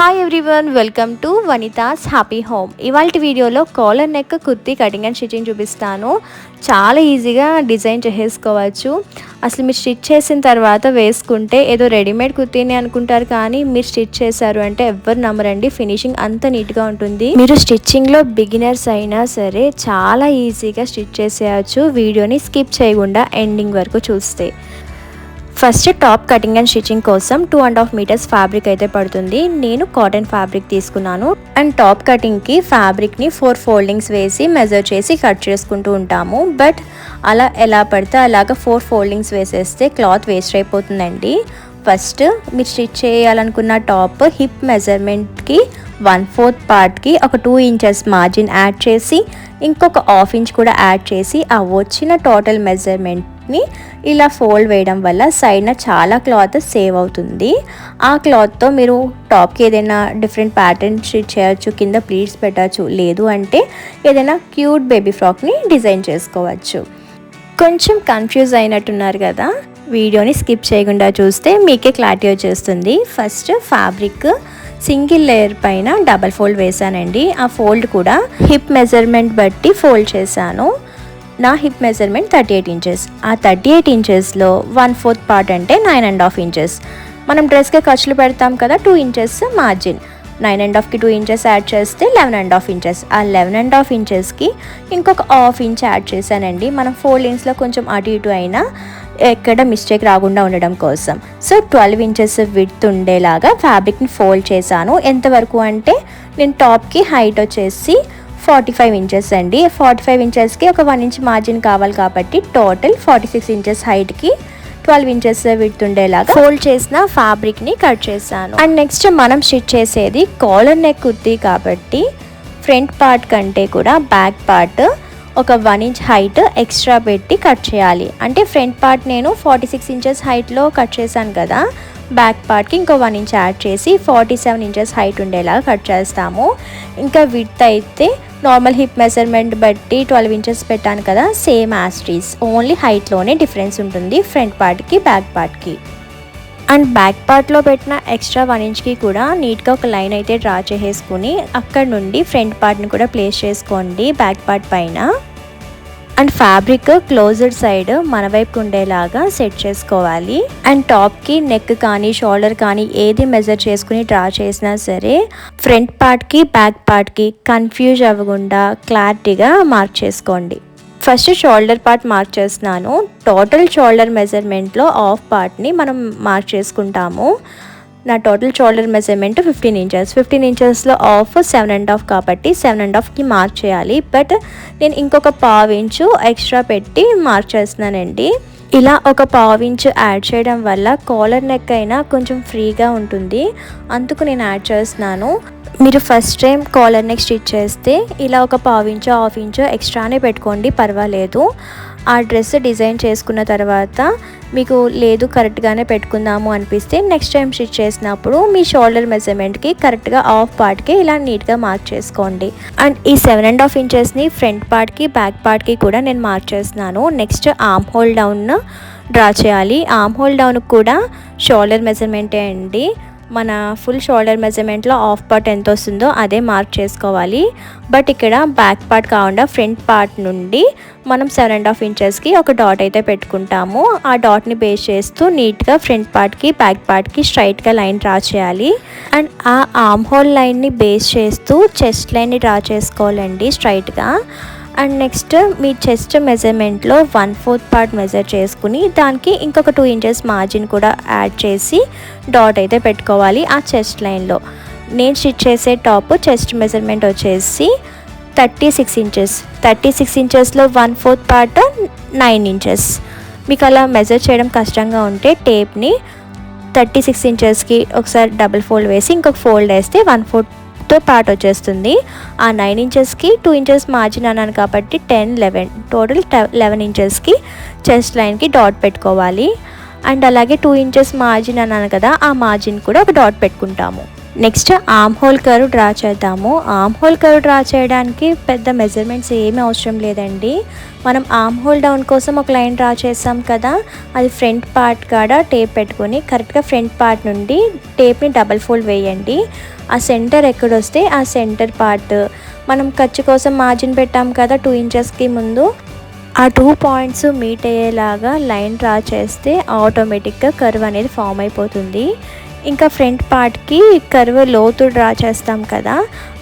Hi everyone welcome to Vanitha's happy home ఇవాళ వీడియోలో collar neck kurti cutting and stitching చూపిస్తాను. చాలా ఈజీగా డిజైన్ చేసేసుకోవచ్చు. అసలు మీరు స్టిచ్ చేసిన తర్వాత వేసుకుంటే ఏదో రెడీమేడ్ కుర్తీని అనుకుంటారు కానీ మీరు స్టిచ్ చేశారు అంటే ఎవ్వరు నమ్మరండి. ఫినిషింగ్ అంత నీట్గా ఉంటుంది. మీరు స్టిచ్చింగ్లో బిగినర్స్ అయినా సరే చాలా ఈజీగా స్టిచ్ చేసేయచ్చు. వీడియోని స్కిప్ చేయకుండా ఎండింగ్ వరకు చూస్తే. First top cutting and stitching కోసం two and half metres fabric అయితే పడుతుంది. నేను కాటన్ ఫ్యాబ్రిక్ తీసుకున్నాను. అండ్ టాప్ కటింగ్కి ఫ్యాబ్రిక్ని ఫోర్ ఫోల్డింగ్స్ వేసి మెజర్ చేసి కట్ చేసుకుంటూ ఉంటాము. బట్ అలా ఎలా పడితే అలాగ ఫోర్ ఫోల్డింగ్స్ వేసేస్తే క్లాత్ వేస్ట్ అయిపోతుందండి. ఫస్ట్ మీరు స్టిచ్ చేయాలనుకున్న టాప్ హిప్ మెజర్మెంట్కి వన్ ఫోర్త్ పార్ట్కి ఒక టూ ఇంచెస్ మార్జిన్ యాడ్ చేసి ఇంకొక హాఫ్ ఇంచ్ కూడా యాడ్ చేసి ఆ వచ్చిన టోటల్ మెజర్మెంట్ క్లాత్ని ఇలా ఫోల్డ్ వేయడం వల్ల సైడ్న చాలా క్లాత్ సేవ్ అవుతుంది. ఆ క్లాత్తో మీరు టాప్కి ఏదైనా డిఫరెంట్ ప్యాటర్న్ స్టిచ్ చేయొచ్చు కింద ప్లీట్స్ పెట్టచ్చు లేదు అంటే ఏదైనా క్యూట్ బేబీ ఫ్రాక్ని డిజైన్ చేసుకోవచ్చు. కొంచెం కన్ఫ్యూజ్ అయినట్టున్నారు కదా? వీడియోని స్కిప్ చేయకుండా చూస్తే మీకే క్లారిటీ వచ్చేస్తుంది. ఫస్ట్ ఫ్యాబ్రిక్ సింగిల్ లేయర్ పైన డబల్ ఫోల్డ్ వేసానండి ఆ ఫోల్డ్ కూడా హిప్ మెజర్మెంట్ బట్టి ఫోల్డ్ చేశాను. నా hip measurement thirty eight inches ఆ థర్టీ ఎయిట్ ఇంచెస్లో వన్ ఫోర్త్ పార్ట్ అంటే నైన్ అండ్ హాఫ్ ఇంచెస్ మనం డ్రెస్కి ఖర్చులు పెడతాం కదా two inches margin nine and హాఫ్కి two inches add చేస్తే లెవెన్ అండ్ హాఫ్ ఇంచెస్ ఆ లెవెన్ అండ్ హాఫ్ ఇంచెస్కి ఇంకొక హాఫ్ ఇంచ్ యాడ్ చేశానండి. మనం ఫోర్ ఫోల్డింగ్స్లో కొంచెం అటు ఇటు అయినా ఎక్కడ మిస్టేక్ రాకుండా ఉండడం కోసం. సో ట్వెల్వ్ ఇంచెస్ విడ్త్ ఉండేలాగా ఫ్యాబ్రిక్ని ఫోల్డ్ చేశాను. ఎంతవరకు అంటే నేను టాప్కి హైట్ వచ్చేసి ఫార్టీ ఫైవ్ ఇంచెస్ అండి. ఫార్టీ ఫైవ్ ఇంచెస్కి ఒక వన్ ఇంచ్ మార్జిన్ కావాలి కాబట్టి టోటల్ ఫార్టీ సిక్స్ ఇంచెస్ హైట్కి ట్వెల్వ్ ఇంచెస్ విడ్త్ ఉండేలాగా ఫోల్డ్ చేసిన ఫ్యాబ్రిక్ని కట్ చేశాను. అండ్ నెక్స్ట్ మనం స్టిచ్ చేసేది కాలర్ నెక్ కుర్తీ కాబట్టి ఫ్రంట్ పార్ట్ కంటే కూడా బ్యాక్ పార్ట్ ఒక వన్ ఇంచ్ హైట్ ఎక్స్ట్రా పెట్టి కట్ చేయాలి. అంటే ఫ్రంట్ పార్ట్ నేను ఫార్టీ సిక్స్ ఇంచెస్ హైట్లో కట్ చేశాను కదా బ్యాక్ పార్ట్కి ఇంకో వన్ ఇంచ్ యాడ్ చేసి ఫార్టీ సెవెన్ ఇంచెస్ హైట్ ఉండేలాగా కట్ చేస్తాము. ఇంకా విడ్త్ అయితే నార్మల్ హిప్ మెజర్మెంట్ బట్టి ట్వెల్వ్ ఇంచెస్ పెట్టాను కదా same as it is only హైట్లోనే difference ఉంటుంది ఫ్రంట్ పార్ట్కి బ్యాక్ పార్ట్కి అండ్ బ్యాక్ పార్ట్లో పెట్టిన ఎక్స్ట్రా వన్ ఇంచ్కి కూడా నీట్గా ఒక లైన్ అయితే డ్రా చేసేసుకుని అక్కడ నుండి ఫ్రంట్ పార్ట్ని కూడా ప్లేస్ చేసుకోండి బ్యాక్ పార్ట్ పైన. అండ్ ఫ్యాబ్రిక్ క్లోజ్డ్ సైడ్ మన వైపు ఉండేలాగా సెట్ చేసుకోవాలి. అండ్ టాప్కి నెక్ కానీ షోల్డర్ కానీ ఏది మెజర్ చేసుకుని డ్రా చేసినా సరే ఫ్రంట్ పార్ట్కి బ్యాక్ పార్ట్కి కన్ఫ్యూజ్ అవ్వకుండా క్లారిటీగా మార్క్ చేసుకోండి. ఫస్ట్ షోల్డర్ పార్ట్ మార్క్ చేస్తున్నాను. టోటల్ షోల్డర్ మెజర్మెంట్లో ఆఫ్ పార్ట్ని మనం మార్క్ చేసుకుంటాము. నా total shoulder measurement fifteen inches fifteen ఇంచెస్లో half seven and half కాబట్టి సెవెన్ అండ్ హాఫ్కి మార్క్ చేయాలి. బట్ నేను ఇంకొక పావు ఇంచు ఎక్స్ట్రా పెట్టి మార్క్ చేస్తున్నానండి. ఇలా ఒక పావు ఇంచు యాడ్ చేయడం వల్ల కాలర్ నెక్ అయినా కొంచెం ఫ్రీగా ఉంటుంది. అందుకు నేను యాడ్ చేస్తున్నాను. మీరు first time collar neck stitch చేస్తే ఇలా ఒక పావు ఇంచో హాఫ్ ఇంచో ఎక్స్ట్రానే పెట్టుకోండి పర్వాలేదు. ఆ డ్రెస్ డిజైన్ చేసుకున్న తర్వాత మీకు లేదు కరెక్ట్గానే పెట్టుకుందాము అనిపిస్తే నెక్స్ట్ టైం స్టిచ్ చేసినప్పుడు మీ షోల్డర్ మెజర్మెంట్కి కరెక్ట్గా ఆఫ్ పార్ట్కి ఇలా నీట్గా మార్క్ చేసుకోండి. అండ్ ఈ సెవెన్ అండ్ హాఫ్ ఇంచెస్ని ఫ్రంట్ పార్ట్కి బ్యాక్ పార్ట్కి కూడా నేను మార్క్ చేస్తున్నాను. Next armhole down draw చేయాలి. ఆర్మ్ హోల్ డౌన్కి కూడా షోల్డర్ మెజర్మెంటే అండి. మన ఫుల్ షోల్డర్ మెజర్మెంట్లో ఆఫ్ పార్ట్ ఎంత వస్తుందో అదే మార్క్ చేసుకోవాలి. బట్ ఇక్కడ బ్యాక్ పార్ట్ కాకుండా ఫ్రంట్ పార్ట్ నుండి మనం సెవెన్ అండ్ హాఫ్ ఇంచెస్కి ఒక డాట్ అయితే పెట్టుకుంటాము. ఆ డాట్ని బేస్ చేస్తూ నీట్గా ఫ్రంట్ పార్ట్కి బ్యాక్ పార్ట్కి స్ట్రైట్గా లైన్ డ్రా చేయాలి. అండ్ ఆ ఆమ్ హోల్ లైన్ని బేస్ చేస్తూ చెస్ట్ లైన్ని డ్రా చేసుకోవాలండి స్ట్రైట్గా అండ్ నెక్స్ట్ మీ చెస్ట్ మెజర్మెంట్లో వన్ ఫోర్త్ పార్ట్ మెజర్ చేసుకుని దానికి ఇంకొక టూ ఇంచెస్ మార్జిన్ కూడా యాడ్ చేసి డాట్ అయితే పెట్టుకోవాలి ఆ చెస్ట్ లైన్లో. నేను స్టిచ్ చేసే టాప్ చెస్ట్ మెజర్మెంట్ వచ్చేసి thirty six inches. Thirty six ఇంచెస్లో one fourth part nine inches. మీకు అలా మెజర్ చేయడం కష్టంగా ఉంటే టేప్ని థర్టీ సిక్స్ ఇంచెస్కి ఒకసారి డబుల్ ఫోల్డ్ వేసి ఇంకొక ఫోల్డ్ వేస్తే వన్ ఫోర్త్ పార్ట్ వచ్చేస్తుంది. ఆ నైన్ ఇంచెస్కి టూ ఇంచెస్ మార్జిన్ అన్నాను కాబట్టి టెన్ లెవెన్ టోటల్ లెవెన్ ఇంచెస్కి చెస్ట్ లైన్కి డాట్ పెట్టుకోవాలి. అండ్ అలాగే టూ ఇంచెస్ మార్జిన్ అన్నాను కదా ఆ మార్జిన్ కూడా ఒక డాట్ పెట్టుకుంటాము. Next arm hole curve draw చేద్దాము. ఆమ్ హోల్ కరు డ్రా చేయడానికి పెద్ద మెజర్మెంట్స్ ఏమీ అవసరం లేదండి. మనం ఆమ్ హోల్ డౌన్ కోసం ఒక లైన్ డ్రా చేసాం కదా అది ఫ్రంట్ పార్ట్ కాడ టేప్ పెట్టుకొని కరెక్ట్గా ఫ్రంట్ పార్ట్ నుండి టేప్ని డబల్ ఫోల్డ్ వేయండి. ఆ సెంటర్ ఎక్కడొస్తే ఆ సెంటర్ పార్ట్ మనం ఖర్చు కోసం మార్జిన్ పెట్టాం కదా టూ ఇంచెస్కి ముందు. ఆ టూ పాయింట్స్ మీట్ అయ్యేలాగా లైన్ డ్రా చేస్తే ఆటోమేటిక్గా కర్వ్ అనేది ఫామ్ అయిపోతుంది. ఇంకా ఫ్రంట్ పార్ట్కి కర్వ్ లోతు డ్రా చేస్తాం కదా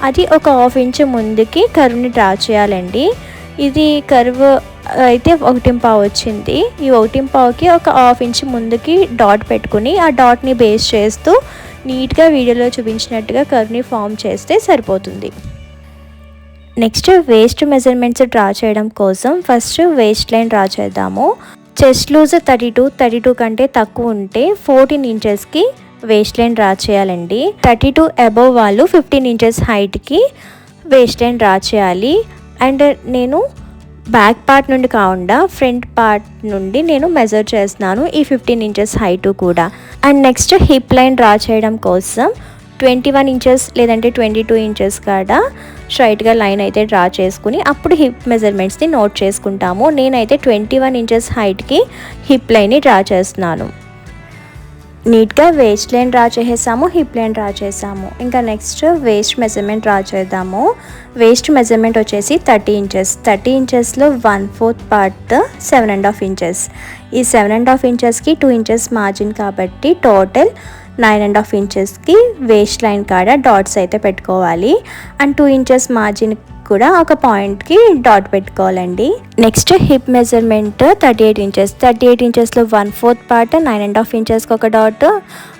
అది ఒక హాఫ్ ఇంచ్ ముందుకి కర్వ్ని డ్రా చేయాలండి. ఇది కర్వ్ అయితే ఒకటి పావు వచ్చింది. ఈ ఒకటి పావుకి ఒక హాఫ్ ఇంచ్ ముందుకి డాట్ పెట్టుకుని ఆ డాట్ని బేస్ చేస్తూ నీట్గా వీడియోలో చూపించినట్టుగా కర్వ్ని ఫామ్ చేస్తే సరిపోతుంది. నెక్స్ట్ వేస్ట్ మెజర్మెంట్స్ డ్రా చేయడం కోసం ఫస్ట్ వేస్ట్ లైన్ డ్రా చేద్దాము. Chest loose thirty two thirty two కంటే తక్కువ ఉంటే ఫోర్టీన్ ఇంచెస్కి వేస్ట్ లైన్ డ్రా చేయాలండి. థర్టీ టూ అబవ్ వాళ్ళు ఫిఫ్టీన్ ఇంచెస్ హైట్కి వేస్ట్ లైన్ డ్రా చేయాలి. అండ్ నేను బ్యాక్ పార్ట్ నుండి కాకుండా ఫ్రంట్ పార్ట్ నుండి నేను మెజర్ చేస్తున్నాను ఈ ఫిఫ్టీన్ ఇంచెస్ హైట్ కూడా. And next hip line draw చేయడం కోసం ట్వంటీ వన్ ఇంచెస్ లేదంటే ట్వంటీ టూ ఇంచెస్ కాడ స్ట్రైట్గా లైన్ అయితే డ్రా చేసుకుని అప్పుడు హిప్ మెజర్మెంట్స్ని నోట్ చేసుకుంటాము. నేనైతే ట్వంటీ వన్ ఇంచెస్ హైట్కి హిప్ లైన్ని డ్రా చేస్తున్నాను. నీట్గా వేస్ట్ లైన్ డ్రా చేసేసాము హిప్ లైన్ డ్రా చేసాము. ఇంకా నెక్స్ట్ వేస్ట్ మెజర్మెంట్ డ్రా చేద్దాము. వేస్ట్ మెజర్మెంట్ వచ్చేసి thirty inches thirty ఇంచెస్లో one fourth part seven and half inches ఈ సెవెన్ అండ్ హాఫ్ ఇంచెస్కి టూ ఇంచెస్ మార్జిన్ కాబట్టి టోటల్ నైన్ అండ్ హాఫ్ ఇంచెస్కి waist line కాడ dots అయితే పెట్టుకోవాలి. అండ్ టూ ఇంచెస్ మార్జిన్ కూడా ఒక పాయింట్కి డాట్ పెట్టుకోవాలండి. Next hip measurement thirty eight inches thirty eight ఇంచెస్లో one fourth part nine and half ఇంచెస్కి ఒక డాట్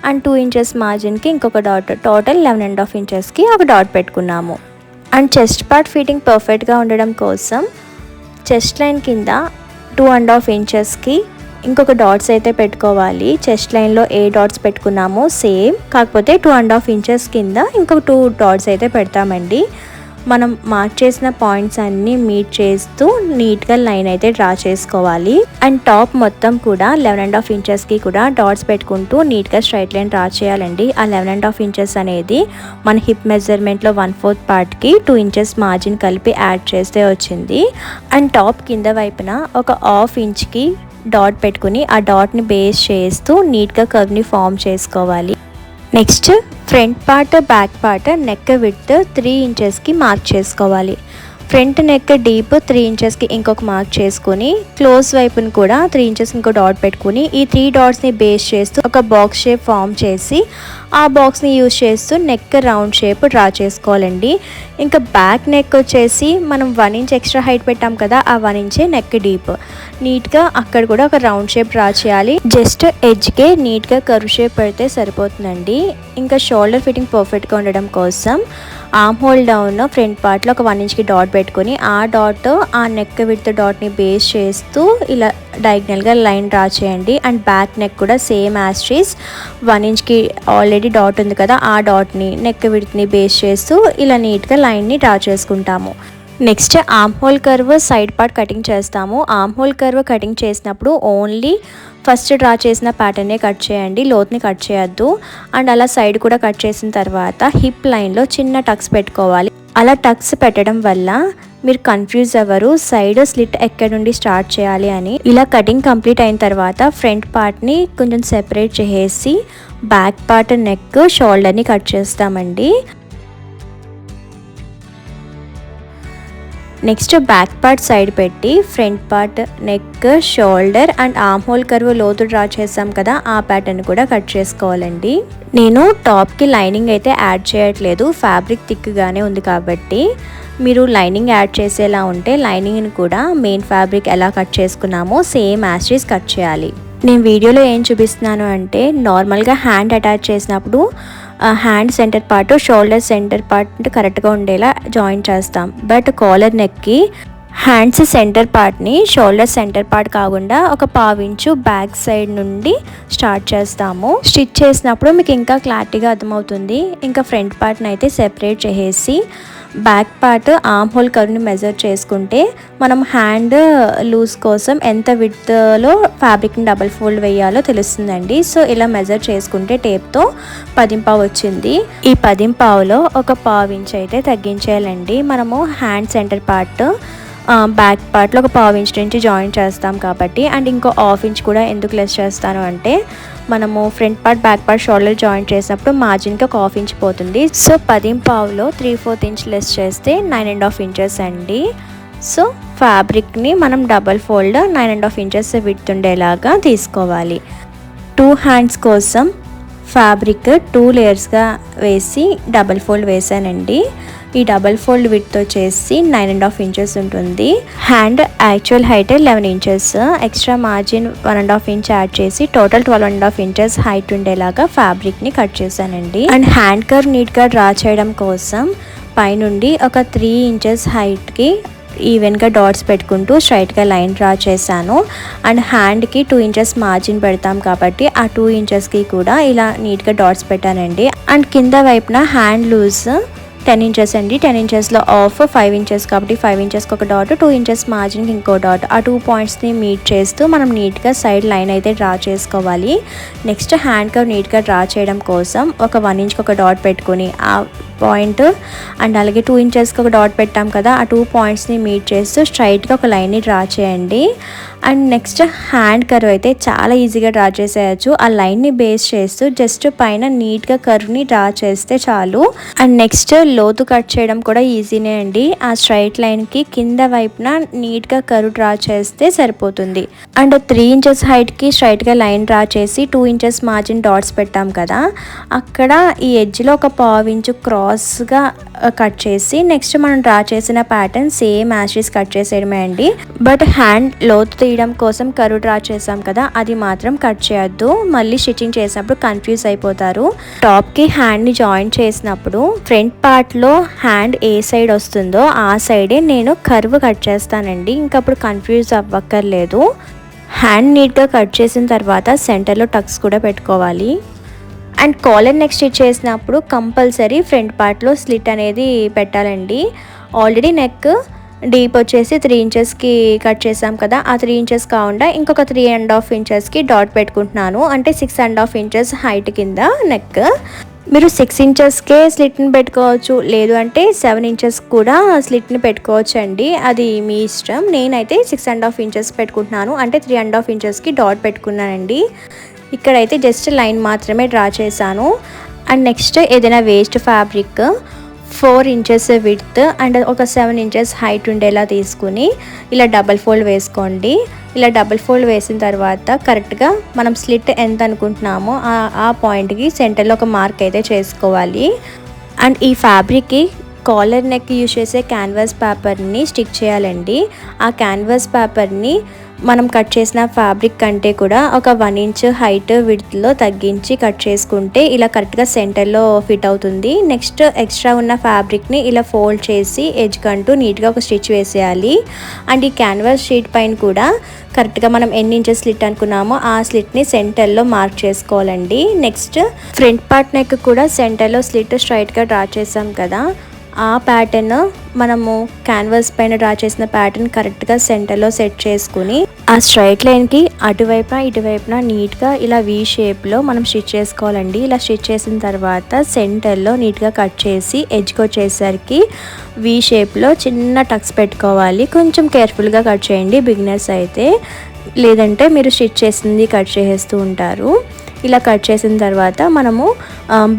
అండ్ టూ ఇంచెస్ మార్జిన్కి ఇంకొక dot total eleven and half ఇంచెస్కి ఒక డాట్ పెట్టుకున్నాము. అండ్ చెస్ట్ పార్ట్ ఫిట్టింగ్ పర్ఫెక్ట్గా ఉండడం కోసం చెస్ట్ లైన్ కింద టూ అండ్ హాఫ్ ఇంచెస్కి ఇంకొక డాట్స్ అయితే పెట్టుకోవాలి. చెస్ట్ లైన్లో ఏ డాట్స్ పెట్టుకున్నామో సేమ్ కాకపోతే టూ అండ్ హాఫ్ ఇంచెస్ కింద ఇంకొక టూ డాట్స్ అయితే పెడతామండి. మనం మార్క్ చేసిన పాయింట్స్ అన్నీ మీట్ చేస్తూ నీట్గా లైన్ అయితే డ్రా చేసుకోవాలి. అండ్ టాప్ మొత్తం కూడా లెవెన్ అండ్ హాఫ్ ఇంచెస్కి కూడా డాట్స్ పెట్టుకుంటూ నీట్గా స్ట్రైట్ లైన్ డ్రా చేయాలండి. ఆ లెవెన్ అండ్ హాఫ్ ఇంచెస్ అనేది మన హిప్ మెజర్మెంట్లో వన్ ఫోర్త్ పార్ట్కి టూ ఇంచెస్ మార్జిన్ కలిపి యాడ్ చేస్తే వచ్చింది. అండ్ టాప్ కింద వైపున ఒక హాఫ్ ఇంచ్కి డాట్ పెట్టుకుని ఆ డాట్ని బేస్ చేస్తూ నీట్గా కర్వ్ని ఫామ్ చేసుకోవాలి. Next front part back part neck width three ఇంచెస్కి మార్క్ చేసుకోవాలి. ఫ్రంట్ నెక్ డీప్ త్రీ ఇంచెస్కి ఇంకొక మార్క్ చేసుకొని క్లోజ్ వైపుని కూడా త్రీ ఇంచెస్ ఇంకో డాట్ పెట్టుకుని ఈ త్రీ డాట్స్ని బేస్ చేస్తూ ఒక బాక్స్ షేప్ ఫామ్ చేసి ఆ బాక్స్ని యూజ్ చేస్తూ నెక్ రౌండ్ షేప్ డ్రా చేసుకోవాలండి. ఇంకా బ్యాక్ నెక్ వచ్చేసి మనం వన్ ఇంచ్ ఎక్స్ట్రా హైట్ పెట్టాం కదా ఆ వన్ ఇంచే నెక్ డీప్ నీట్గా అక్కడ కూడా ఒక రౌండ్ షేప్ డ్రా చేయాలి. జస్ట్ ఎడ్జ్కే నీట్గా కరు షేప్ పెడితే సరిపోతుందండి. ఇంకా షోల్డర్ ఫిట్టింగ్ పర్ఫెక్ట్గా ఉండడం కోసం ఆమ్ హోల్ డౌన్ ఫ్రంట్ పార్ట్లో ఒక వన్ ఇంచ్కి డాట్ పెట్టుకొని ఆ డాట్ ఆ నెక్ విత్ డాట్ని బేస్ చేస్తూ ఇలా డయాగ్నల్గా లైన్ డ్రా చేయండి. అండ్ బ్యాక్ నెక్ కూడా same as it is one ఇంచ్కి already dot ఉంది కదా ఆ డాట్ని నెక్ విడ్త్ని బేస్ చేస్తూ ఇలా నీట్గా లైన్ని డ్రా చేసుకుంటాము. Next armhole curve side part cutting చేస్తాము. ఆమ్ హోల్ కర్వ్ కటింగ్ చేసినప్పుడు ఓన్లీ ఫస్ట్ డ్రా చేసిన ప్యాటర్నే కట్ చేయండి. లోత్ని కట్ చేయొద్దు. అండ్ అలా సైడ్ కూడా కట్ చేసిన తర్వాత హిప్ లైన్లో చిన్న టక్స్ పెట్టుకోవాలి. అలా టక్స్ పెట్టడం వల్ల మీరు కన్ఫ్యూజ్ అవ్వరు. సైడ్ స్లిట్ ఎక్కడి నుండి స్టార్ట్ చేయాలి అని. ఇలా కటింగ్ కంప్లీట్ అయిన తర్వాత ఫ్రంట్ పార్ట్ని కొంచెం సెపరేట్ చేసేసి బ్యాక్ పార్ట్ నెక్ షోల్డర్ని కట్ చేస్తామండి. నెక్స్ట్ బ్యాక్ పార్ట్ సైడ్ పెట్టి front part neck shoulder and armhole curve లోతు డ్రా చేసాం కదా ఆ ప్యాటర్న్ కూడా కట్ చేసుకోవాలండి. నేను టాప్కి లైనింగ్ అయితే యాడ్ చేయట్లేదు ఫ్యాబ్రిక్ థిక్గానే ఉంది కాబట్టి. మీరు లైనింగ్ యాడ్ చేసేలా ఉంటే లైనింగ్ని కూడా మెయిన్ ఫ్యాబ్రిక్ ఎలా కట్ చేసుకున్నామో same as it is cut చేయాలి. నేను వీడియోలో ఏం చూపిస్తున్నాను అంటే నార్మల్గా హ్యాండ్ అటాచ్ చేసినప్పుడు hand centre part shoulder centre part కరెక్ట్గా ఉండేలా జాయిన్ చేస్తాం. బట్ కాలర్ నెక్కి హ్యాండ్స్ సెంటర్ పార్ట్ని షోల్డర్ సెంటర్ పార్ట్ కాకుండా ఒక పావించు బ్యాక్ సైడ్ నుండి స్టార్ట్ చేస్తాము. స్టిచ్ చేసినప్పుడు మీకు ఇంకా క్లారిటీగా అర్థమవుతుంది. ఇంకా ఫ్రంట్ పార్ట్ని అయితే సెపరేట్ చేసేసి బ్యాక్ పార్ట్ ఆమ్ హోల్ కర్వ్ని మెజర్ చేసుకుంటే మనం హ్యాండ్ లూజ్ కోసం ఎంత విడ్త్లో ఫ్యాబ్రిక్ని డబల్ ఫోల్డ్ వేయాలో తెలుస్తుందండి. సో ఇలా మెజర్ చేసుకుంటే టేప్తో పదింపావు వచ్చింది. ఈ పదింపావులో ఒక పావు ఇంచ్ అయితే తగ్గించేయాలండి. మనము హ్యాండ్ సెంటర్ పార్ట్ బ్యాక్ పార్ట్లో ఒక పావు ఇంచ్ నుంచి జాయిన్ చేస్తాం కాబట్టి అండ్ ఇంకో హాఫ్ ఇంచ్ కూడా ఎందుకు లెస్ చేస్తాను అంటే మనము front part back part shoulder join చేసినప్పుడు మార్జిన్కి ఒక హాఫ్ ఇంచ్ పోతుంది. సో పది పావులో త్రీ ఫోర్త్ ఇంచ్ లెస్ చేస్తే నైన్ అండ్ హాఫ్ ఇంచెస్ అండి. సో ఫ్యాబ్రిక్ని మనం double fold nine and half inches విడుతుండేలాగా తీసుకోవాలి. టూ హ్యాండ్స్ కోసం ఫ్యాబ్రిక్ టూ లేయర్స్గా వేసి డబల్ ఫోల్డ్ వేసానండి. ఈ డబల్ ఫోల్డ్ విత్ వచ్చేసి నైన్ అండ్ హాఫ్ ఇంచెస్ ఉంటుంది. Hand actual height eleven inches. Extra margin one and half inch add చేసి total twelve and half inches height ఉండేలాగా ఫ్యాబ్రిక్ని కట్ చేశానండి. అండ్ హ్యాండ్ కర్ నీట్గా draw చేయడం కోసం పైనుండి ఒక త్రీ ఇంచెస్ హైట్కి ఈవెన్గా డాట్స్ పెట్టుకుంటూ స్ట్రైట్గా లైన్ డ్రా చేశాను. అండ్ హ్యాండ్కి టూ ఇంచెస్ మార్జిన్ పెడతాం కాబట్టి ఆ టూ ఇంచెస్కి కూడా ఇలా నీట్గా డాట్స్ పెట్టానండి. అండ్ కింద వైపున హ్యాండ్ లూజ్ టెన్ ఇంచెస్ అండి. టెన్ ఇంచెస్లో ఆఫ్ ఫైవ్ ఇంచెస్ కాబట్టి ఫైవ్ ఇంచెస్కి ఒక డాట్ టూ ఇంచెస్ మార్జిన్కి ఇంకో డాట్ ఆ టూ పాయింట్స్ని మీట్ చేస్తూ మనం నీట్గా సైడ్ లైన్ అయితే డ్రా చేసుకోవాలి. నెక్స్ట్ హ్యాండ్ కవ్ నీట్గా డ్రా చేయడం కోసం ఒక వన్ ఇంచ్కి ఒక డాట్ పెట్టుకుని ఆ పాయింట్ అండ్ అలాగే టూ ఇంచెస్కి ఒక డాట్ పెట్టాం కదా ఆ టూ పాయింట్స్ని మీట్ చేస్తూ స్ట్రైట్గా ఒక లైన్ని డ్రా చేయండి. అండ్ నెక్స్ట్ హ్యాండ్ కర్వ్ అయితే చాలా ఈజీగా డ్రా చేసేయచ్చు. ఆ లైన్ని బేస్ చేస్తూ జస్ట్ పైన నీట్గా కర్వ్ని డ్రా చేస్తే చాలు. అండ్ నెక్స్ట్ లోతు కట్ చేయడం కూడా ఈజీనే అండి. ఆ స్ట్రైట్ లైన్కి కింద వైపున నీట్గా కర్వ్ డ్రా చేస్తే సరిపోతుంది. అండ్ త్రీ ఇంచెస్ హైట్కి స్ట్రైట్గా లైన్ డ్రా చేసి టూ ఇంచెస్ మార్జిన్ డాట్స్ పెట్టాం కదా. అక్కడ ఈ ఎడ్జ్లో ఒక పావు ఇంచు క్రాస్గా కట్ చేసి నెక్స్ట్ మనం డ్రా చేసిన pattern same as is cut చేసేయడమే అండి. బట్ హ్యాండ్ లోతు తీయడం కోసం కరువు డ్రా చేసాం కదా అది మాత్రం కట్ చేయొద్దు. మళ్ళీ స్టిచ్చింగ్ చేసినప్పుడు కన్ఫ్యూజ్ అయిపోతారు. టాప్కి హ్యాండ్ని జాయిన్ చేసినప్పుడు ఫ్రంట్ పార్ట్లో హ్యాండ్ ఏ సైడ్ వస్తుందో ఆ సైడే నేను కర్వ్ కట్ చేస్తానండి. ఇంకప్పుడు కన్ఫ్యూజ్ అవ్వక్కర్లేదు. హ్యాండ్ నీట్గా కట్ చేసిన తర్వాత సెంటర్లో టక్స్ కూడా పెట్టుకోవాలి. అండ్ కాలర్ నెక్ స్టిచ్ చేసినప్పుడు కంపల్సరీ ఫ్రంట్ పార్ట్లో స్లిట్ అనేది పెట్టాలండి. ఆల్రెడీ నెక్ డీప్ వచ్చేసి త్రీ ఇంచెస్కి కట్ చేసాం కదా ఆ త్రీ ఇంచెస్ కాకుండా ఇంకొక త్రీ అండ్ హాఫ్ ఇంచెస్కి డాట్ పెట్టుకుంటున్నాను. అంటే six and half inches height కింద నెక్ మీరు సిక్స్ ఇంచెస్కే స్లిట్ని పెట్టుకోవచ్చు లేదు అంటే సెవెన్ ఇంచెస్ కూడా స్లిట్ని పెట్టుకోవచ్చు అండి అది మీ ఇష్టం. నేనైతే సిక్స్ అండ్ హాఫ్ ఇంచెస్ పెట్టుకుంటున్నాను. అంటే త్రీ అండ్ హాఫ్ ఇంచెస్కి డాట్ పెట్టుకున్నానండి. ఇక్కడైతే జస్ట్ లైన్ మాత్రమే డ్రా చేశాను. అండ్ నెక్స్ట్ ఏదైనా waste fabric four inches width and ఒక సెవెన్ ఇంచెస్ హైట్ ఉండేలా తీసుకుని ఇలా డబల్ ఫోల్డ్ వేసుకోండి. ఇలా డబల్ ఫోల్డ్ వేసిన తర్వాత కరెక్ట్గా మనం స్లిట్ ఎంత అనుకుంటున్నామో ఆ పాయింట్కి సెంటర్లో ఒక మార్క్ అయితే చేసుకోవాలి. అండ్ ఈ ఫ్యాబ్రిక్కి కాలర్ నెక్ యూజ్ చేసే క్యాన్వాస్ పేపర్ని స్టిక్ చేయాలండి. ఆ క్యాన్వాస్ పేపర్ని మనం కట్ చేసిన ఫ్యాబ్రిక్ కంటే కూడా ఒక వన్ ఇంచ్ హైట్ విడ్త్లో తగ్గించి కట్ చేసుకుంటే ఇలా కరెక్ట్గా సెంటర్లో ఫిట్ అవుతుంది. నెక్స్ట్ ఎక్స్ట్రా ఉన్న ఫ్యాబ్రిక్ని ఇలా ఫోల్డ్ చేసి ఎడ్జ్ కంటూ నీట్గా ఒక స్టిచ్ వేసేయాలి. అండ్ ఈ క్యాన్వాస్ షీట్ పైన కూడా కరెక్ట్గా మనం ఎన్ని ఇంచెస్ స్లిట్ అనుకున్నామో ఆ స్లిట్ని సెంటర్లో మార్క్ చేసుకోవాలండి. నెక్స్ట్ ఫ్రంట్ పార్ట్ నెక్ కూడా సెంటర్లో స్లిట్ స్ట్రైట్గా డ్రా చేసాం కదా ఆ ప్యాటర్న్ మనము క్యాన్వాస్ పైన డ్రా చేసిన ప్యాటర్న్ కరెక్ట్గా సెంటర్లో సెట్ చేసుకుని ఆ స్ట్రైట్ లైన్కి అటువైపున ఇటువైపున నీట్గా ఇలా వీ షేప్లో మనం స్టిచ్ చేసుకోవాలండి. ఇలా స్టిచ్ చేసిన తర్వాత సెంటర్లో నీట్గా కట్ చేసి ఎడ్జ్కి వచ్చేసరికి వీ షేప్లో చిన్న టక్స్ పెట్టుకోవాలి. కొంచెం కేర్ఫుల్గా కట్ చేయండి బిగినర్స్ అయితే. లేదంటే మీరు స్టిచ్ చేసింది కట్ చేసేస్తూ ఉంటారు. ఇలా కట్ చేసిన తర్వాత మనము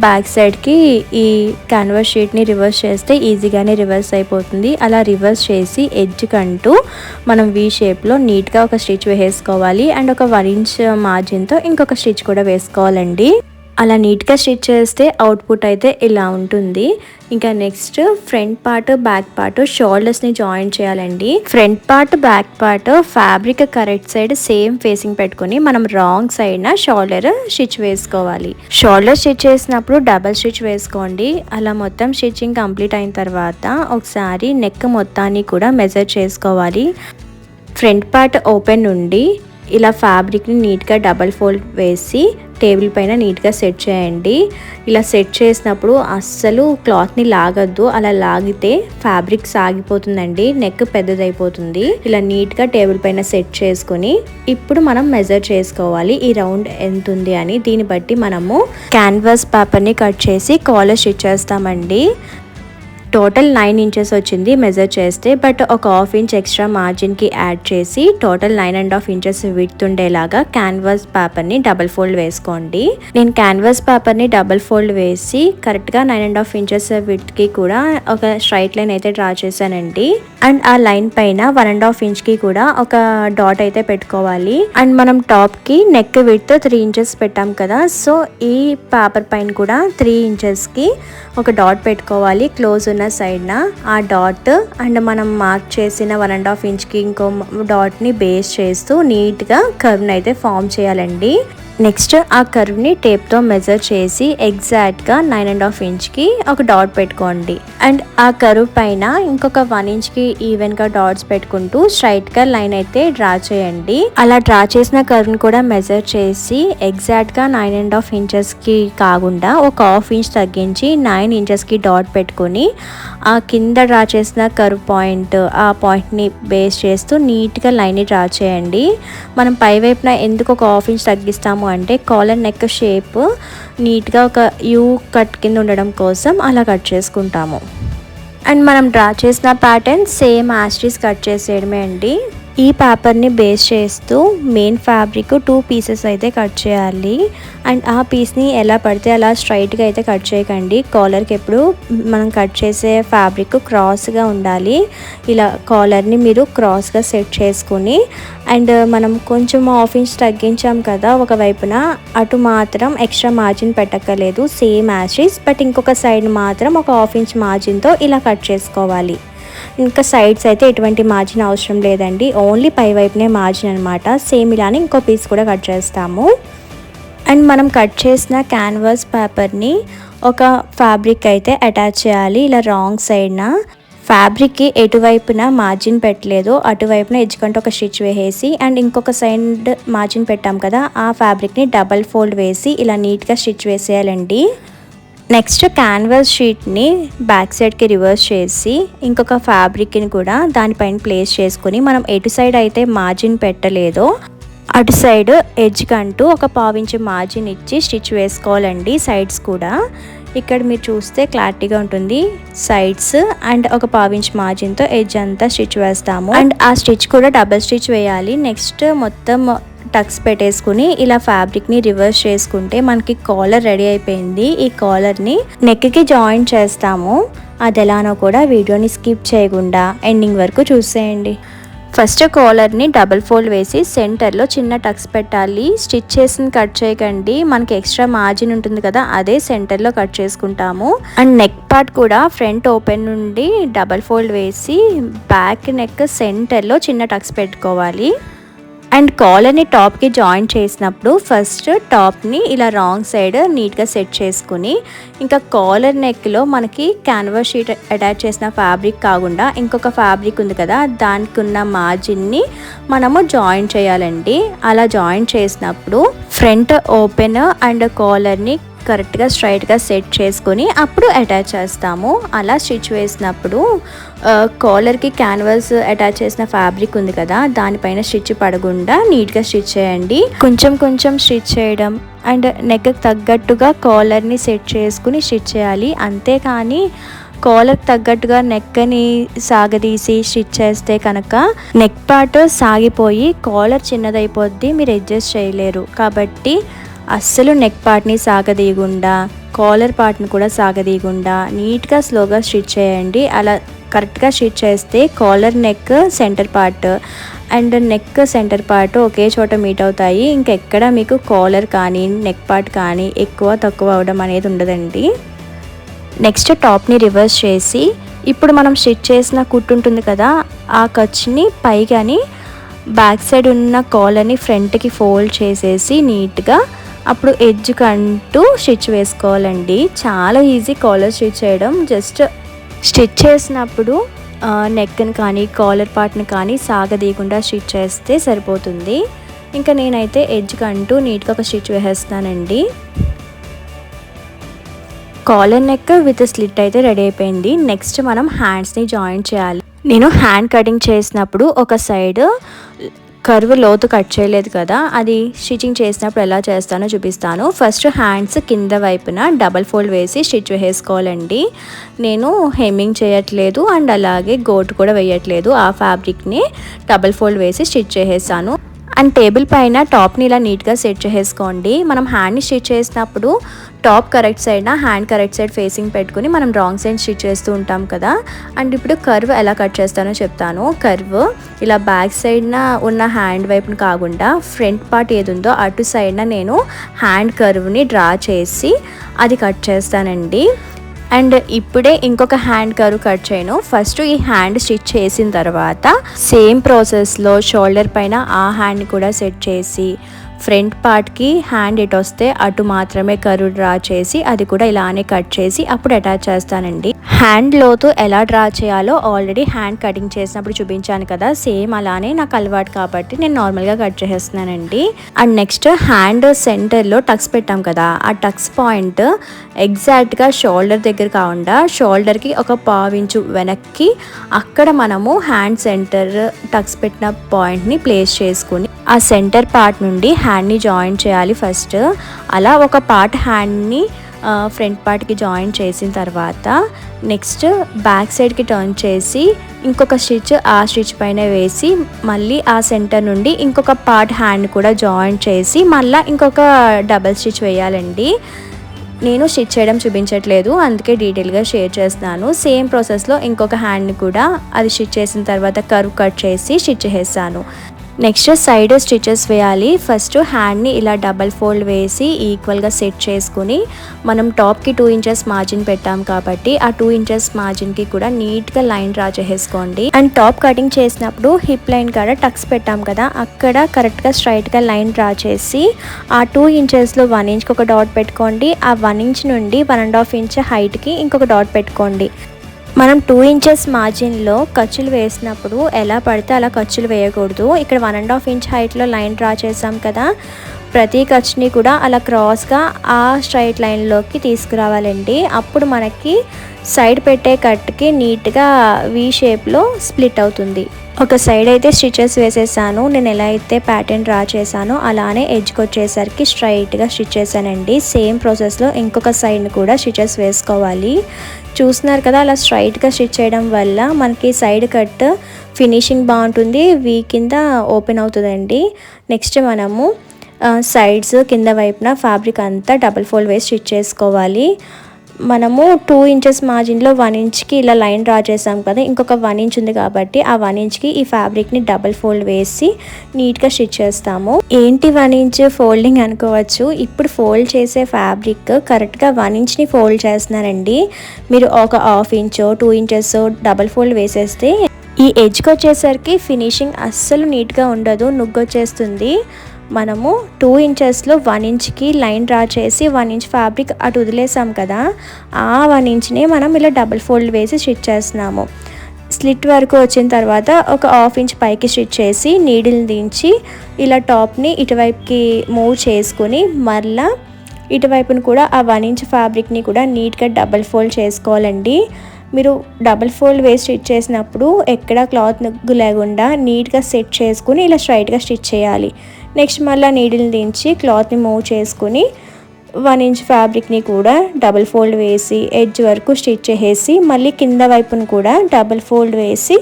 బ్యాక్ సైడ్కి ఈ క్యాన్వాస్ షీట్ని రివర్స్ చేస్తే ఈజీగానే రివర్స్ అయిపోతుంది. అలా రివర్స్ చేసి ఎడ్జ్ కంటూ మనం వీ షేప్లో నీట్గా ఒక స్టిచ్ వేసుకోవాలి. అండ్ ఒక వన్ ఇంచ్ మార్జిన్తో ఇంకొక స్టిచ్ కూడా వేసుకోవాలండి. అలా నీట్గా స్టిచ్ చేస్తే అవుట్పుట్ అయితే ఇలా ఉంటుంది. ఇంకా next front part back part షోల్డర్స్ని join చేయాలండి. Front part back part fabric correct side same facing పెట్టుకుని మనం రాంగ్ సైడ్న షోల్డర్ స్టిచ్ వేసుకోవాలి. షోల్డర్ స్టిచ్ చేసినప్పుడు డబల్ స్టిచ్ వేసుకోండి. అలా మొత్తం స్టిచ్చింగ్ కంప్లీట్ అయిన తర్వాత ఒకసారి నెక్ మొత్తాన్ని కూడా మెజర్ చేసుకోవాలి. ఫ్రంట్ పార్ట్ ఓపెన్ నుండి ఇలా ఫ్యాబ్రిక్ని నీట్గా డబల్ ఫోల్డ్ వేసి టేబుల్ పైన నీట్గా సెట్ చేయండి. ఇలా సెట్ చేసినప్పుడు అస్సలు క్లాత్ని లాగద్దు. అలా లాగితే ఫ్యాబ్రిక్ సాగిపోతుందండి. నెక్ పెద్దదైపోతుంది. ఇలా నీట్గా టేబుల్ పైన సెట్ చేసుకుని ఇప్పుడు మనం మెజర్ చేసుకోవాలి. ఈ రౌండ్ ఎంత ఉంది అని. దీన్ని బట్టి మనము క్యాన్వాస్ పేపర్ని కట్ చేసి కాలర్ స్టిచ్ చేస్తామండి. టోటల్ నైన్ ఇంచెస్ వచ్చింది మెజర్ చేస్తే బట్ ఒక హాఫ్ ఇంచ్ ఎక్స్ట్రా మార్జిన్కి యాడ్ చేసి total nine and half inches width ఉండేలాగా క్యాన్వాస్ పేపర్ని డబల్ ఫోల్డ్ వేసుకోండి. నేను క్యాన్వాస్ పేపర్ని డబల్ ఫోల్డ్ వేసి కరెక్ట్గా నైన్ అండ్ హాఫ్ ఇంచెస్ విడ్త్కి కూడా ఒక స్ట్రైట్ లైన్ అయితే డ్రా చేశానండి. అండ్ ఆ లైన్ పైన వన్ అండ్ హాఫ్ ఇంచ్కి కూడా ఒక డాట్ అయితే పెట్టుకోవాలి. అండ్ మనం టాప్కి నెక్ విడ్త్ త్రీ ఇంచెస్ పెట్టాం కదా సో ఈ పేపర్ పైన కూడా త్రీ ఇంచెస్కి ఒక డాట్ పెట్టుకోవాలి. క్లోజ్ ఉన్న సైడ్న ఆ డాట్ అండ్ మనం మార్క్ చేసిన వన్ అండ్ హాఫ్ ఇంచ్కి ఇంకో డాట్ని బేస్ చేస్తూ నీట్గా కర్వ్ని అయితే ఫామ్ చేయాలండి. నెక్స్ట్ ఆ కర్వ్ని టేప్తో మెజర్ చేసి ఎగ్జాక్ట్గా నైన్ అండ్ హాఫ్ ఇంచ్కి ఒక డాట్ పెట్టుకోండి. అండ్ ఆ కర్వ్ పైన ఇంకొక వన్ ఇంచ్కి ఈవెన్గా డాట్స్ పెట్టుకుంటూ స్ట్రైట్గా లైన్ అయితే డ్రా చేయండి. అలా డ్రా చేసిన కర్వ్ని కూడా మెజర్ చేసి ఎగ్జాక్ట్గా నైన్ అండ్ హాఫ్ ఇంచెస్కి కాకుండా ఒక హాఫ్ ఇంచ్ తగ్గించి నైన్ ఇంచెస్కి డాట్ పెట్టుకొని ఆ కింద డ్రా చేసిన కర్వ్ పాయింట్ ఆ పాయింట్ని బేస్ చేస్తూ నీట్గా లైన్ని డ్రా చేయండి. మనం పైవైపున ఎందుకు ఒక హాఫ్ ఇంచ్ తగ్గిస్తాము అంటే కాలర్ నెక్ షేప్ నీట్గా ఒక యూ కట్ కింద ఉండడం కోసం అలా కట్ చేసుకుంటాము. అండ్ మనం డ్రా చేసిన pattern same as it is cut చేసేయడమే అండి. ఈ పేపర్ని బేస్ చేస్తూ మెయిన్ ఫ్యాబ్రిక్ టూ పీసెస్ అయితే కట్ చేయాలి. అండ్ ఆ పీస్ని ఎలా పడితే అలా స్ట్రైట్గా అయితే కట్ చేయకండి. కాలర్కి ఎప్పుడు మనం కట్ చేసే ఫ్యాబ్రిక్ క్రాస్గా ఉండాలి. ఇలా కాలర్ని మీరు క్రాస్గా సెట్ చేసుకుని అండ్ మనం కొంచెం హాఫ్ ఇంచ్ తగ్గించాం కదా ఒక వైపున అటు మాత్రం ఎక్స్ట్రా మార్జిన్ పెట్టక్కలేదు సేమ్ యాషీస్ బట్ ఇంకొక సైడ్ మాత్రం ఒక హాఫ్ ఇంచ్ మార్జిన్తో ఇలా కట్ చేసుకోవాలి. ఇంకా సైడ్స్ అయితే ఎటువంటి మార్జిన్ అవసరం లేదండి. ఓన్లీ పై వైపునే మార్జిన్ అనమాట సేమ్ ఇలానే ఇంకో పీస్ కూడా కట్ చేస్తాము. అండ్ మనం కట్ చేసిన క్యాన్వాస్ పేపర్ని ఒక ఫ్యాబ్రిక్ అయితే అటాచ్ చేయాలి. ఇలా రాంగ్ సైడ్న ఫ్యాబ్రిక్కి ఎటువైపున మార్జిన్ పెట్టలేదు అటువైపున ఎడ్జ్ ఒక స్టిచ్ వేసేసి అండ్ ఇంకొక సైడ్ మార్జిన్ పెట్టాం కదా ఆ ఫ్యాబ్రిక్ని డబల్ ఫోల్డ్ వేసి ఇలా నీట్గా స్టిచ్ వేసేయాలండి. నెక్స్ట్ క్యాన్వాస్ షీట్ని బ్యాక్ సైడ్కి రివర్స్ చేసి ఇంకొక ఫ్యాబ్రిక్ని కూడా దానిపైన ప్లేస్ చేసుకుని మనం ఎటు సైడ్ అయితే మార్జిన్ పెట్టలేదో అటు సైడ్ ఎడ్జ్ కంటూ ఒక పావించి మార్జిన్ ఇచ్చి స్టిచ్ వేసుకోవాలండి సైడ్స్ కూడా. ఇక్కడ మీరు చూస్తే క్లారిటీగా ఉంటుంది. సైడ్స్ అండ్ ఒక పావించ్ మార్జిన్తో ఎడ్జ్ అంతా స్టిచ్ వేస్తాము. అండ్ ఆ స్టిచ్ కూడా డబల్ స్టిచ్ వేయాలి. నెక్స్ట్ మొత్తం టక్స్ పెట్టేసుకుని ఇలా ఫ్యాబ్రిక్ని రివర్స్ చేసుకుంటే మనకి కాలర్ రెడీ అయిపోయింది. ఈ కాలర్ని నెక్కి జాయిన్ చేస్తాము. అది ఎలానో కూడా వీడియోని స్కిప్ చేయకుండా ఎండింగ్ వరకు చూసేయండి. ఫస్ట్ కాలర్ని డబుల్ ఫోల్డ్ వేసి సెంటర్లో చిన్న టక్స్ పెట్టాలి. స్టిచ్ చేసిన కట్ చేయకండి. మనకి ఎక్స్ట్రా మార్జిన్ ఉంటుంది కదా అదే సెంటర్లో కట్ చేసుకుంటాము. అండ్ నెక్ పార్ట్ కూడా ఫ్రంట్ ఓపెన్ నుండి డబల్ ఫోల్డ్ వేసి బ్యాక్ నెక్ సెంటర్లో చిన్న టక్స్ పెట్టుకోవాలి. అండ్ కాలర్ని టాప్కి జాయిన్ చేసినప్పుడు ఫస్ట్ టాప్ని ఇలా రాంగ్ సైడ్ నీట్గా సెట్ చేసుకుని ఇంకా కాలర్ నెక్లో మనకి క్యాన్వాస్ షీట్ అటాచ్ చేసిన ఫ్యాబ్రిక్ కాకుండా ఇంకొక ఫ్యాబ్రిక్ ఉంది కదా దానికి ఉన్న మార్జిన్ని మనము జాయిన్ చేయాలండి. అలా జాయిన్ చేసినప్పుడు ఫ్రంట్ ఓపెన్ అండ్ కాలర్ని కరెక్ట్గా స్ట్రైట్గా సెట్ చేసుకొని అప్పుడు అటాచ్ చేస్తాము. అలా స్టిచ్ వేసినప్పుడు కాలర్కి క్యాన్వాస్ అటాచ్ చేసిన ఫ్యాబ్రిక్ ఉంది కదా దానిపైన స్టిచ్ పడకుండా నీట్గా స్టిచ్ చేయండి. కొంచెం కొంచెం స్టిచ్ చేయడం అండ్ నెక్ తగ్గట్టుగా కాలర్ని సెట్ చేసుకుని స్టిచ్ చేయాలి. అంతేకాని కాలర్కి తగ్గట్టుగా నెక్కని సాగదీసి స్టిచ్ చేస్తే కనుక నెక్ పార్ట్ సాగిపోయి కాలర్ చిన్నదైపోద్ది మీరు అడ్జస్ట్ చేయలేరు. కాబట్టి అస్సలు నెక్ పార్ట్ని సాగదీయకుండా కాలర్ పార్ట్ని కూడా సాగదీయకుండా నీట్గా స్లోగా స్టిచ్ చేయండి. అలా కరెక్ట్గా స్టిచ్ చేస్తే collar neck centre part and neck centre part ఒకే చోట మీట్ అవుతాయి. ఇంకెక్కడ మీకు కాలర్ కానీ నెక్ పార్ట్ కానీ ఎక్కువ తక్కువ అవడం అనేది ఉండదండి. నెక్స్ట్ టాప్ని రివర్స్ చేసి ఇప్పుడు మనం స్టిచ్ చేసిన కుట్టు ఉంటుంది కదా ఆ ఖర్చుని పైగాని బ్యాక్ సైడ్ ఉన్న కాలర్ని ఫ్రంట్కి ఫోల్డ్ చేసేసి నీట్గా అప్పుడు ఎడ్జ్ కంటూ స్టిచ్ వేసుకోవాలండి. చాలా ఈజీ కాలర్ స్టిచ్ చేయడం. జస్ట్ స్టిచ్ చేసినప్పుడు నెక్ని కానీ కాలర్ పార్ట్ని కానీ సాగదీయకుండా స్టిచ్ చేస్తే సరిపోతుంది. ఇంకా నేనైతే ఎడ్జ్ కంటూ నీట్గా ఒక స్టిచ్ వేసేస్తానండి. కాలర్ నెక్ విత్ స్లిట్ అయితే రెడీ అయిపోయింది. నెక్స్ట్ మనం హ్యాండ్స్ని జాయిన్ చేయాలి. నేను హ్యాండ్ కటింగ్ చేసినప్పుడు ఒక సైడ్ కర్వ్ లోతు కట్ చేయలేదు కదా అది స్టిచ్చింగ్ చేసినప్పుడు ఎలా చేస్తానో చూపిస్తాను. ఫస్ట్ హ్యాండ్స్ కింద వైపున డబల్ ఫోల్డ్ వేసి స్టిచ్ వేసుకోవాలండి నేను హెమ్మింగ్ చేయట్లేదు అండ్ అలాగే గోటు కూడా వేయట్లేదు. ఆ ఫ్యాబ్రిక్ని డబల్ ఫోల్డ్ వేసి స్టిచ్ చేసేసాను. అండ్ టేబుల్ పైన టాప్ని ఇలా నీట్గా సెట్ చేసుకోండి మనం హ్యాండ్ని స్టిచ్ చేసినప్పుడు టాప్ కరెక్ట్ సైడ్న హ్యాండ్ కరెక్ట్ సైడ్ ఫేసింగ్ పెట్టుకుని మనం రాంగ్ సైడ్ స్టిచ్ చేస్తూ ఉంటాం కదా. అండ్ ఇప్పుడు కర్వ్ ఎలా కట్ చేస్తానో చెప్తాను. కర్వ్ ఇలా బ్యాక్ సైడ్న ఉన్న హ్యాండ్ వైపును కాకుండా ఫ్రంట్ పార్ట్ ఏది ఉందో అటు సైడ్న నేను హ్యాండ్ కర్వ్ని డ్రా చేసి అది కట్ చేస్తానండి. అండ్ ఇప్పుడే ఇంకొక హ్యాండ్ కర్వ్ కట్ చేయను. ఫస్ట్ ఈ హ్యాండ్ స్టిచ్ చేసిన తర్వాత సేమ్ ప్రాసెస్లో షోల్డర్ పైన ఆ హ్యాండ్ని కూడా సెట్ చేసి ఫ్రంట్ పార్ట్కి హ్యాండ్ ఎటు వస్తే అటు మాత్రమే కరు డ్రా చేసి అది కూడా ఇలానే కట్ చేసి అప్పుడు అటాచ్ చేస్తానండి. హ్యాండ్ లోతు ఎలా డ్రా చేయాలో ఆల్రెడీ హ్యాండ్ కటింగ్ చేసినప్పుడు చూపించాను కదా సేమ్ అలానే నాకు అలవాటు కాబట్టి నేను నార్మల్గా కట్ చేసేస్తున్నానండి. అండ్ నెక్స్ట్ హ్యాండ్ సెంటర్లో టక్స్ పెట్టాం కదా ఆ టక్స్ పాయింట్ ఎగ్జాక్ట్గా షోల్డర్ దగ్గర కాకుండా షోల్డర్కి ఒక పావించు వెనక్కి అక్కడ మనము హ్యాండ్ సెంటర్ టక్స్ పెట్టిన పాయింట్ని ప్లేస్ చేసుకుని ఆ సెంటర్ పార్ట్ నుండి హ్యాండ్ని జాయిన్ చేయాలి ఫస్ట్ అలా ఒక పార్ట్ హ్యాండ్ని ఫ్రంట్ పార్ట్కి జాయిన్ చేసిన తర్వాత నెక్స్ట్ బ్యాక్ సైడ్కి టర్న్ చేసి ఇంకొక స్టిచ్ ఆ స్టిచ్ పైన వేసి మళ్ళీ ఆ సెంటర్ నుండి ఇంకొక పార్ట్ హ్యాండ్ కూడా జాయిన్ చేసి మళ్ళీ ఇంకొక డబల్ స్టిచ్ వేయాలండి. నేను స్టిచ్ చేయడం చూపించట్లేదు అందుకే డీటెయిల్గా షేర్ చేస్తున్నాను. సేమ్ ప్రాసెస్లో ఇంకొక హ్యాండ్ని కూడా అది స్టిచ్ చేసిన తర్వాత కర్వ్ కట్ చేసి స్టిచ్ చేస్తాను నెక్స్ట్ సైడ్ స్టిచెస్ వేయాలి. ఫస్ట్ హ్యాండ్ని ఇలా డబల్ ఫోల్డ్ వేసి ఈక్వల్గా సెట్ చేసుకుని మనం టాప్కి టూ ఇంచెస్ మార్జిన్ పెట్టాం కాబట్టి ఆ టూ ఇంచెస్ మార్జిన్కి కూడా నీట్గా లైన్ డ్రా చేసేసుకోండి. అండ్ టాప్ కటింగ్ చేసినప్పుడు హిప్ లైన్ కాడ టక్స్ పెట్టాం కదా అక్కడ కరెక్ట్గా స్ట్రైట్గా లైన్ డ్రా చేసి ఆ టూ ఇంచెస్లో వన్ ఇంచ్కి ఒక డాట్ పెట్టుకోండి. ఆ వన్ ఇంచ్ నుండి వన్ అండ్ హాఫ్ ఇంచ్ హైట్కి ఇంకొక డాట్ పెట్టుకోండి. మనం టూ ఇంచెస్ మార్జిన్లో ఖర్చులు వేసినప్పుడు ఎలా పడితే అలా ఖర్చులు వేయకూడదు. ఇక్కడ వన్ అండ్ హాఫ్ ఇంచ్ హైట్లో లైన్ డ్రా చేసాం కదా. ప్రతి ఖర్చుని కూడా అలా క్రాస్గా ఆ స్ట్రైట్ లైన్లోకి తీసుకురావాలండి. అప్పుడు మనకి సైడ్ పెట్టే కట్కి నీట్గా వీ షేప్లో స్ప్లిట్ అవుతుంది. ఒక సైడ్ అయితే స్టిచెస్ వేసేసాను. నేను ఎలా అయితే ప్యాటర్న్ డ్రా చేశానో అలానే ఎడ్జ్కి వచ్చేసరికి స్ట్రైట్గా స్టిచ్ చేశానండి. సేమ్ ప్రాసెస్లో ఇంకొక సైడ్ని కూడా స్టిచెస్ వేసుకోవాలి. చూస్తున్నారు కదా అలా స్ట్రైట్గా స్టిచ్ చేయడం వల్ల మనకి సైడ్ కట్ ఫినిషింగ్ బాగుంటుంది. వీ కింద ఓపెన్ అవుతుందండి. నెక్స్ట్ మనము సైడ్స్ కింద వైపున ఫ్యాబ్రిక్ అంతా డబల్ ఫోల్డ్ వేసి స్టిచ్ చేసుకోవాలి. మనము టూ ఇంచెస్ మార్జిన్లో వన్ ఇంచ్కి ఇలా లైన్ డ్రా చేసాం కదా ఇంకొక వన్ ఇంచ్ ఉంది కాబట్టి ఆ వన్ ఇంచ్కి ఈ ఫ్యాబ్రిక్ని డబల్ ఫోల్డ్ వేసి నీట్గా స్టిచ్ చేస్తాము. ఏంటి వన్ ఇంచ్ ఫోల్డింగ్ అనుకోవచ్చు? ఇప్పుడు ఫోల్డ్ చేసే ఫ్యాబ్రిక్ కరెక్ట్గా వన్ ఇంచ్ని ఫోల్డ్ చేస్తున్నారండి. మీరు ఒక హాఫ్ ఇంచో టూ ఇంచెస్ డబల్ ఫోల్డ్ వేసేస్తే ఈ ఎడ్జ్కి వచ్చేసరికి ఫినిషింగ్ అస్సలు నీట్గా ఉండదు నుగ్గొచ్చేస్తుంది మనము టూ ఇంచెస్లో వన్ ఇంచ్కి లైన్ డ్రా చేసి వన్ ఇంచ్ ఫ్యాబ్రిక్ అటు వదిలేసాం కదా ఆ వన్ ఇంచ్ని మనం ఇలా డబుల్ ఫోల్డ్ వేసి స్టిచ్ చేస్తున్నాము. స్లిట్ వరకు వచ్చిన తర్వాత ఒక హాఫ్ ఇంచ్ పైకి స్టిచ్ చేసి నీడిల్ని దించి ఇలా టాప్ని ఇటువైపుకి మూవ్ చేసుకుని మరలా ఇటువైపును కూడా ఆ వన్ ఇంచ్ ఫ్యాబ్రిక్ని కూడా నీట్గా డబల్ ఫోల్డ్ చేసుకోవాలండి. మీరు డబల్ ఫోల్డ్ వేసి స్టిచ్ చేసినప్పుడు ఎక్కడ క్లాత్ నొగ్గు లేకుండా నీట్గా సెట్ చేసుకుని ఇలా స్ట్రైట్గా స్టిచ్ చేయాలి. నెక్స్ట్ మళ్ళీ నీడిల్ దించి క్లాత్ని మూవ్ చేసుకుని వన్ ఇంచ్ ఫ్యాబ్రిక్ని కూడా డబల్ ఫోల్డ్ వేసి ఎడ్జ్ వరకు స్టిచ్ చేసేసి మళ్ళీ కింద వైపును కూడా డబల్ ఫోల్డ్ వేసి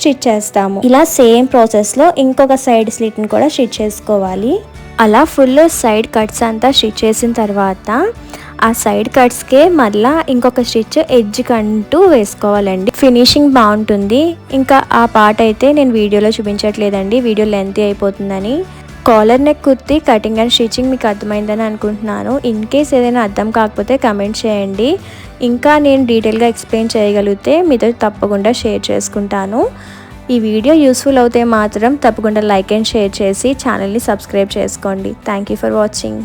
స్టిచ్ చేస్తాము. ఇలా సేమ్ ప్రాసెస్లో ఇంకొక సైడ్ స్లిట్ని కూడా స్టిచ్ చేసుకోవాలి. అలా ఫుల్ సైడ్ కట్స్ అంతా స్టిచ్ చేసిన తర్వాత ఆ సైడ్ కట్స్కే మళ్ళా ఇంకొక స్టిచ్ ఎడ్జ్ కంటూ వేసుకోవాలండి. ఫినిషింగ్ బాగుంటుంది. ఇంకా ఆ పార్ట్ అయితే నేను వీడియోలో చూపించట్లేదండి. వీడియో లెంత్ అయిపోతుందని. Collar neck kurti cutting and stitching మీకు అర్థమైందని అనుకుంటున్నాను. ఇన్ కేస్ ఏదైనా అర్థం కాకపోతే కమెంట్ చేయండి. ఇంకా నేను డీటెయిల్గా ఎక్స్ప్లెయిన్ చేయగలిగితే మీతో తప్పకుండా షేర్ చేసుకుంటాను. ఈ వీడియో యూస్ఫుల్ అవుతే మాత్రం తప్పకుండా లైక్ అండ్ షేర్ చేసి ఛానల్ని సబ్స్క్రైబ్ చేసుకోండి. Thank you for watching